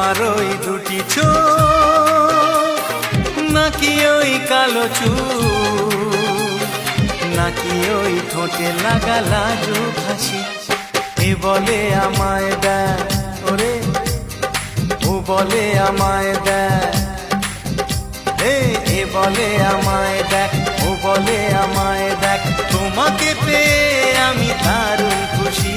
তোমার ওই দুটি চোখ, নাকি ওই কালো চুল, নাকি ওই ঠোঁটে লাগা লাজু হাসি এ বলে আমায় দেয় ওরে, ও বলে আমায় দেয় এ বলে আমায় দেখ, ও বলে আমায় দেখ, তোমাকে পেয়ে আমি দারুণ খুশি।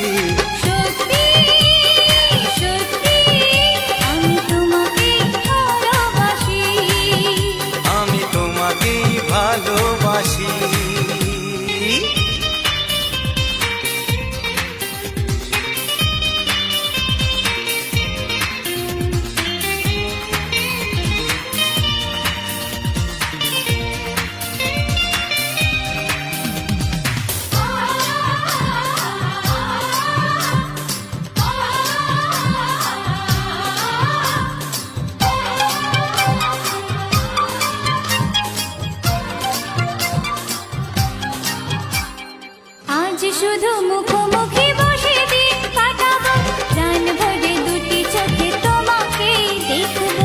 así. শুধু মুখোমুখি বসে দিন কাটাবো। জান ভরে দুটি চোখে তোমাকে দেখব।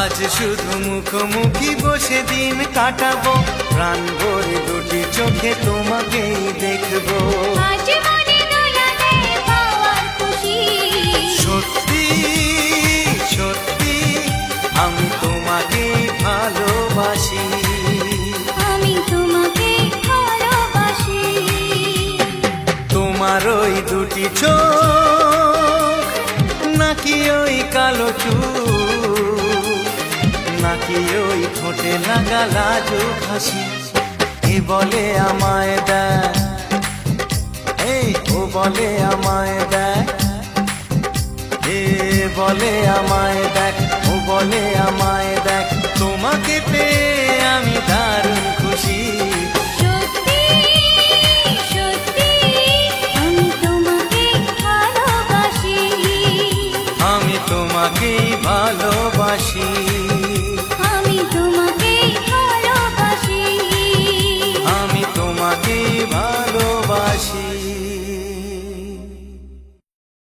আজ শুধু মুখোমুখি বসে দিন কাটাবো। প্রাণ ভরে দুটি চোখে তোমাকেই দেখব। তোমার ওই দুটি চোখ, নাকি ওই কালো চুল নাকি ওই ঠোঁটে লাগা লাজু হাসি এ বলে আমায় দেয় এই ও বলে আমায় দেয় এ বলে আমায় দেখ, ও বলে আমায় দেখ, তোমাকে পেয়ে